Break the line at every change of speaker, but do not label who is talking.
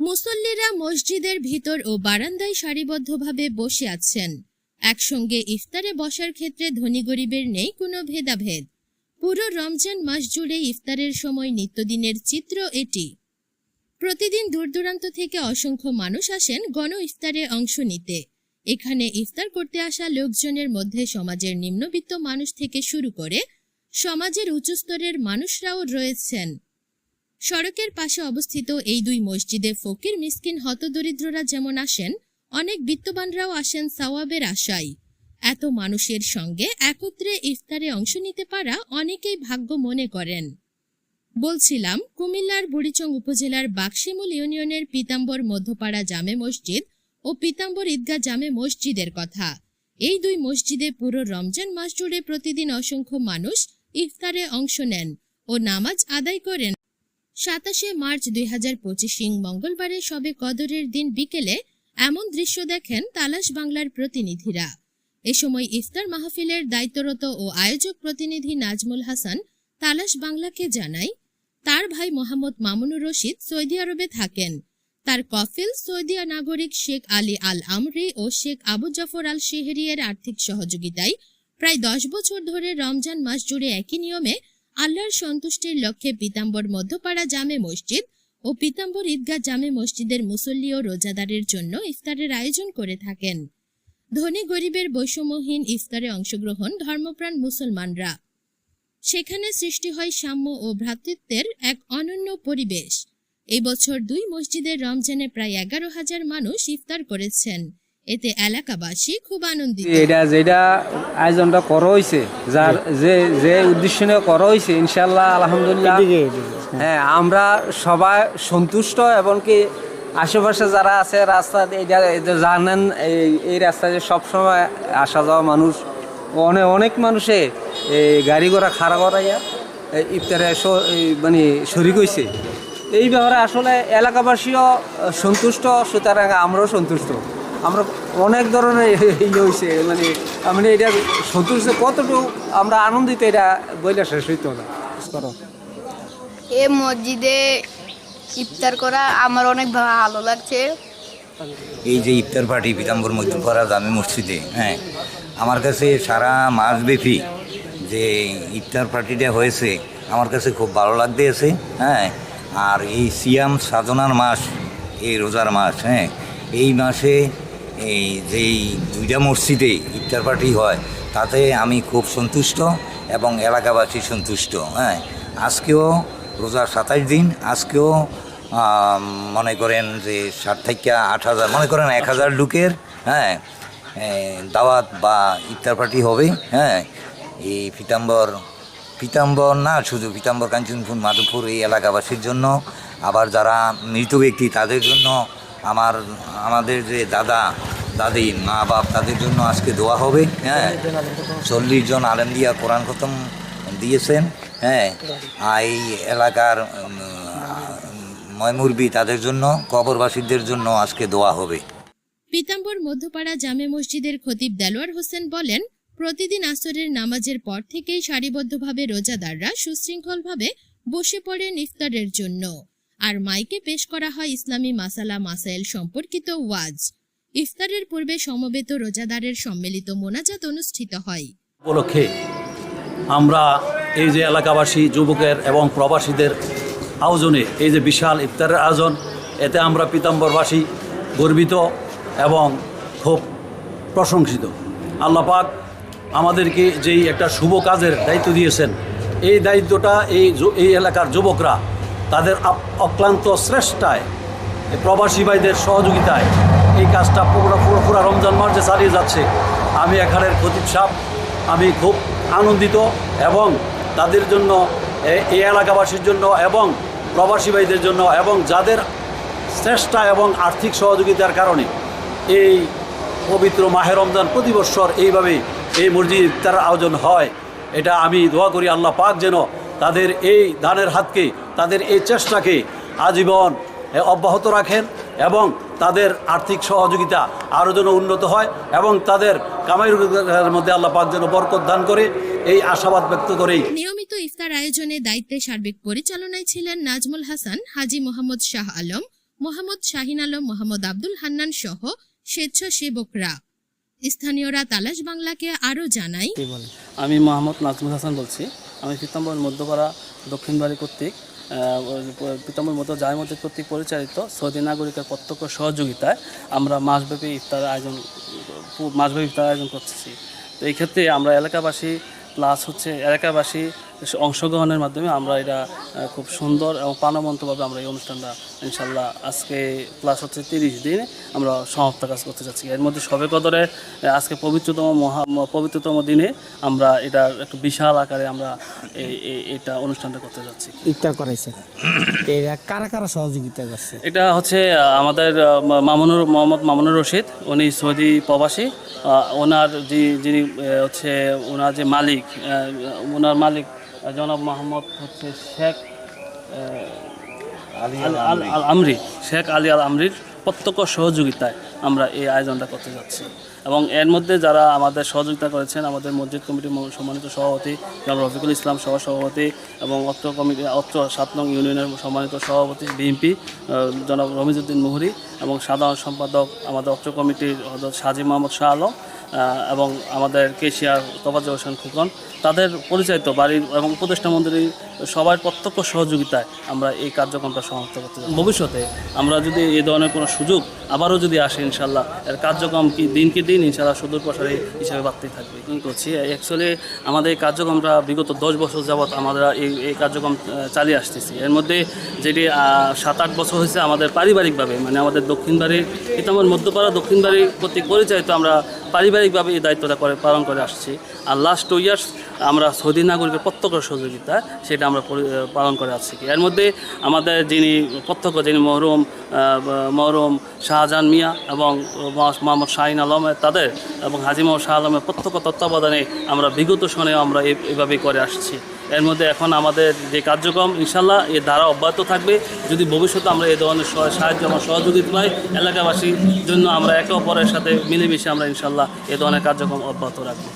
মুসল্লিরা মসজিদের ভিতর ও বারান্দায় সারিবদ্ধভাবে বসে আছেন। একসঙ্গে ইফতারে বসার ক্ষেত্রে ধনী গরিবের নেই কোনো ভেদাভেদ। পুরো রমজান মাস জুড়ে ইফতারের সময় নিত্যদিনের চিত্র এটি। প্রতিদিন দূরদূরান্ত থেকে অসংখ্য মানুষ আসেন গণ ইফতারে অংশ নিতে। এখানে ইফতার করতে আসা লোকজনের মধ্যে সমাজের নিম্নবিত্ত মানুষ থেকে শুরু করে সমাজের উঁচু স্তরের মানুষরাও রয়েছেন। সড়কের পাশে অবস্থিত এই দুই মসজিদে ফকির, মিসকিন, হতদরিদ্ররা যেমন আসেন, অনেক বিত্তবানরাও আসেন সাওয়াবের আশায়। এত মানুষের সঙ্গে একত্রে ইফতারে অংশ নিতে পারা অনেকেই ভাগ্য মনে করেন। বলছিলাম, কুমিল্লার বুড়িচং উপজেলার বাক্সিমুল ইউনিয়নের পিতাম্বর মধ্যপাড়া জামে মসজিদ ও পিতাম্বর ঈদগাহ জামে মসজিদের কথা। এই দুই মসজিদে পুরো রমজান মাস জুড়ে প্রতিদিন অসংখ্য মানুষ ইফতারে অংশ নেন ও নামাজ আদায় করেন। সাতাশে মার্চ দুই হাজার পঁচিশ মঙ্গলবারে সবে কদরের দিন বিকেলে এমন দৃশ্য দেখেন তালাশ বাংলার প্রতিনিধিরা। এ সময় ইফতার মাহফিলের দায়িত্বরত ও আয়োজক প্রতিনিধি নাজমুল হাসান তালাশ বাংলাকে জানায়, তার ভাই মোহাম্মদ মামুনুর রশিদ সৌদি আরবে থাকেন। তার কফিল সৌদি নাগরিক শেখ আলী আল আমরি ও শেখ আবু জাফর আল শেহরিয়ের আর্থিক সহযোগিতায় প্রায় দশ বছর ধরে রমজান মাস জুড়ে একই নিয়মে আল্লাহর সন্তুষ্টির লক্ষ্যে পিতাম্বর মধ্যপাড়া জামে মসজিদ ও পিতাম্বর ঈদগাহ জামে মসজিদের মুসল্লি ও রোজাদারের জন্য ইফতারের আয়োজন করে থাকেন। ধনী গরিবের বৈষম্যহীন ইফতারে অংশগ্রহণ ধর্মপ্রাণ মুসলমানরা। সেখানে সৃষ্টি হয় সাম্য ও ভ্রাতৃত্বের এক অনন্য পরিবেশ। এই বছর দুই মসজিদের রমজানে প্রায় এগারো হাজার মানুষ ইফতার করেছেন। এতে এলাকাবাসী খুব আনন্দিত।
এটা যেটা আয়োজনটা করা হয়েছে যার যে যে উদ্দেশ্য নিয়ে করা হয়েছে ইনশাল্লাহ আলহামদুলিল্লাহ। হ্যাঁ আমরা সবাই সন্তুষ্ট এবং কি আশেপাশে যারা আছে রাস্তা এটা জানেন এই এই রাস্তায় যে সবসময় আসা যাওয়া মানুষ অনেক অনেক মানুষে এই গাড়ি ঘোড়া খাড়া করাইয়া ইফতারে মানে শরিক হয়েছে এই ব্যাপারে আসলে এলাকাবাসীও সন্তুষ্ট সুতরাং আমরাও সন্তুষ্ট। আমরা অনেক ধরনের ইয়ে হয়েছে মানে মানে এটা সন্তুষ্ট কতটুকু আমরা আনন্দিত এটা বইলে শেষ হইতো না। করো
এ মসজিদে ইফতার করা আমার অনেক ভালো লাগছে।
এই যে ইফতার পার্টি পিতাম্বর মধ্যপাড়া জামে মসজিদে হ্যাঁ আমার কাছে সারা মাসব্যাপী যে ইফতার পার্টিটা হয়েছে আমার কাছে খুব ভালো লাগতে আছে হ্যাঁ আর এই সিয়াম সাধনার মাস এই রোজার মাস হ্যাঁ এই মাসে এই যেই দুইটা মসজিদে ইফতার পার্টি হয়, তাতে আমি খুব সন্তুষ্ট এবং এলাকাবাসী সন্তুষ্ট হ্যাঁ। আজকেও রোজার সাতাশ দিন, আজকেও মনে করেন যে ষাট থেকে আট হাজার, মনে করেন এক হাজার লোকের হ্যাঁ দাওয়াত বা ইফতার পার্টি হবে হ্যাঁ। এই পিতাম্বর পিতাম্বর না, শুধু পিতাম্বর, কাঞ্চনপুর, মাধবপুর এই এলাকাবাসীর জন্য, আবার যারা মৃত ব্যক্তি তাদের জন্য আমার, আমাদের যে দাদা দাদি মা বাপ তাদের জন্য আজকে দোয়া হবে হ্যাঁ। চল্লিশ জন আলেম দিয়া কোরআন খতম দিয়েছেন হ্যাঁ। আর এই এলাকার ময়মুরবি তাদের জন্য কবরবাসীদের জন্য আজকে দোয়া হবে।
পিতাম্বর মধ্যপাড়া জামে মসজিদের খতিব দেলোয়ার হোসেন বলেন প্রতিদিন আসরের নামাজের পর থেকেই সারিবদ্ধভাবে রোজাদাররা সুশৃঙ্খলভাবে বসে পড়েন ইফতারের জন্য। আর মাইকে পেশ করা হয় ইসলামী মাসালা মাসাইল সম্পর্কিত ওয়াজ। ইফতারের পূর্বে সমবেত রোজাদারের সম্মিলিত মোনাজাত অনুষ্ঠিত হয়।
উপলক্ষে আমরা এই যে এলাকাবাসী, যুবকের এবং প্রবাসীদের আয়োজনে এই যে বিশাল ইফতারের আয়োজন, এতে আমরা পীতাম্বরবাসী গর্বিত এবং খুব প্রশংসিত। আল্লাহ পাক আমাদেরকে যেই একটা শুভ কাজের দায়িত্ব দিয়েছেন, এই দায়িত্বটা এই এই এলাকার যুবকরা তাদের অক্লান্ত শ্রেষ্ঠায় প্রবাসী ভাইদের সহযোগিতায় এই কাজটা পুরো পুরো পুরো রমজান মার্চে চালিয়ে যাচ্ছে। আমি এখানের খতিব সাহ আমি খুব আনন্দিত এবং তাদের জন্য এই এলাকাবাসীর জন্য এবং প্রবাসী ভাইদের জন্য এবং যাদের চেষ্টা এবং আর্থিক সহযোগিতার কারণে এই পবিত্র মাহে রমজান প্রতি এইভাবে এই মসজিদ ইফতার আয়োজন হয়। এটা আমি দোয়া করি আল্লাহ পাক যেন তাদের এই দানের হাতকে, তাদের এই চেষ্টাকে আজীবন অব্যাহত রাখেন এবং তাদের আর্থিক সহযোগিতা আরও যেন উন্নত হয় এবং তাদের কামাই রোজগারের মধ্যে আল্লাহ পাক যেন বরকত দান করে এই আশাবাদ ব্যক্ত করেই।
নিয়মিত ইফতার আয়োজনে দায়িত্বে সার্বিক পরিচালনায় ছিলেন নাজমুল হাসান হাজি মোহাম্মদ শাহ আলম মোহাম্মদ শাহিন আলম মোহাম্মদ আব্দুল হান্নান সহ স্বেচ্ছাসেবকরা। স্থানীয়রা তালাশ বাংলাকে আরও জানায়
বলে আমি মোহাম্মদ নাজমুল হাসান বলছি। আমি পীতাম্বর মধ্যপাড়া দক্ষিণ বাড়ি কর্তৃক আহ, মতো যার মধ্যে জায় মসজিদ কর্তৃক পরিচালিত সৌদি নাগরিকের প্রত্যক্ষ সহযোগিতায় আমরা মাসব্যাপী ইফতার আয়োজন মাসব্যাপী ইফতার আয়োজন করতেছি। তো এই ক্ষেত্রে আমরা এলাকাবাসী প্লাস হচ্ছে এলাকাবাসী অংশগ্রহণের মাধ্যমে আমরা এটা খুব সুন্দর এবং প্রাণবন্তভাবে আমরা এই অনুষ্ঠানটা ইনশাল্লাহ আজকে প্লাস হচ্ছে তিরিশ দিন আমরা সমাপ্ত কাজ করতে চাচ্ছি এর মধ্যে সবে কদরে আজকে পবিত্রতম মহা পবিত্রতম দিনে আমরা এটা একটু বিশাল আকারে আমরা এটা অনুষ্ঠানটা করতে যাচ্ছি।
ইফতার করাইছে এরা কারা কারা সহযোগিতা করছে?
এটা হচ্ছে আমাদের মামুনুর মোহাম্মদ মামুনুর রশিদ উনি সৌদি প্রবাসী ওনার যে যিনি হচ্ছে ওনার যে মালিক ওনার মালিক জনাব মোহাম্মদ হচ্ছে শেখ আল আমরি শেখ আলী আল আমরির প্রত্যক্ষ সহযোগিতায় আমরা এই আয়োজনটা করতে যাচ্ছি। এবং এর মধ্যে যারা আমাদের সহযোগিতা করেছেন, আমাদের মসজিদ কমিটির সম্মানিত সভাপতি জনাব রফিকুল ইসলাম সহ সভাপতি এবং অত্র কমিটি অত্র সাত নং ইউনিয়নের সম্মানিত সভাপতি, বিএনপি জনাব রমিজউদ্দিন মুহুরি এবং সাধারণ সম্পাদক আমাদের অত্র কমিটির সাজি মোহাম্মদ শাহ আলম এবং আমাদের কেশিয়ার তফাজ হোসেন খুকন। তাদের পরিচালিত বাড়ির এবং উপদেষ্টা মন্ত্রী সবার প্রত্যক্ষ সহযোগিতায় আমরা এই কার্যক্রমটা সমাপ্ত করতে ভবিষ্যতে আমরা যদি এই ধরনের কোনো সুযোগ আবারও যদি আসে ইনশাল্লাহ, এর কার্যক্রম কি দিনকে দিন ইনশাল্লাহ সুদূর প্রসারী হিসাবে বাড়তেই থাকবে। করছি অ্যাকচুয়ালি আমাদের কার্যক্রমটা বিগত দশ বছর যাবৎ আমরা এই এই কার্যক্রম চালিয়ে আসতেছি। এর মধ্যে যেটি সাত আট বছর হয়েছে আমাদের পারিবারিকভাবে মানে আমাদের দক্ষিণ কিন্তু আমার মধ্যপাড়া দক্ষিণ প্রতি পরিচয় তো আমরা পারিবারিকভাবে এই দায়িত্বটা করে, পালন করে আসছি। আর লাস্ট টু ইয়ার্স আমরা সৌদি নাগরিকের প্রত্যক্ষ সহযোগিতা সেটা আমরা পালন করে আসছি এর মধ্যে আমাদের যিনি প্রত্যক্ষ, যিনি মহরুম মহরুম শাহজাহান মিয়া এবং মোহাম্মদ শাহিন আলম, তাদের এবং হাজি মোহাম্মদ শাহ আলমের প্রত্যক্ষ তত্ত্বাবধানে আমরা বিগত সনে আমরা এইভাবেই করে আসছি। এর মধ্যে এখন আমাদের যে কার্যক্রম ইনশাল্লাহ এর ধারা অব্যাহত থাকবে। যদি ভবিষ্যতে আমরা এই ধরনের সাহায্য, আমার সহযোগিতা পাই, এলাকাবাসীর জন্য আমরা একে অপরের সাথে মিলেমিশে আমরা ইনশাল্লাহ এ ধরনের কার্যক্রম অব্যাহত রাখব।